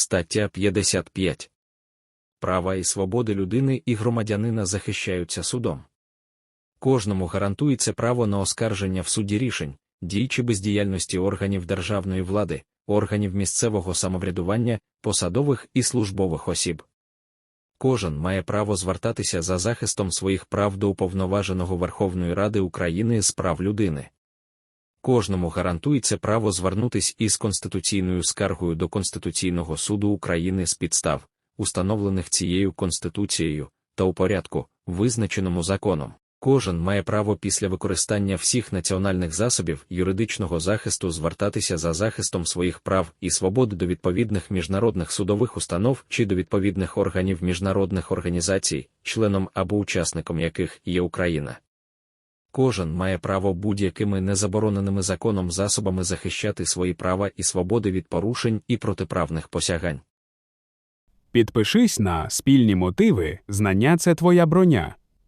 Стаття 55. Права і свободи людини і громадянина захищаються судом. Кожному гарантується право на оскарження в суді рішень, дій чи бездіяльності органів державної влади, органів місцевого самоврядування, посадових і службових осіб. Кожен має право звертатися за захистом своїх прав до уповноваженого Верховної Ради України з прав людини. Кожному гарантується право звернутись із конституційною скаргою до Конституційного суду України з підстав, установлених цією Конституцією, та у порядку, визначеному законом. Кожен має право після використання всіх національних засобів юридичного захисту звертатися за захистом своїх прав і свобод до відповідних міжнародних судових установ чи до відповідних органів міжнародних організацій, членом або учасником яких є Україна. Кожен має право будь-якими незабороненими законом засобами захищати свої права і свободи від порушень і протиправних посягань. Підпишись на спільні мотиви. Знання це твоя броня.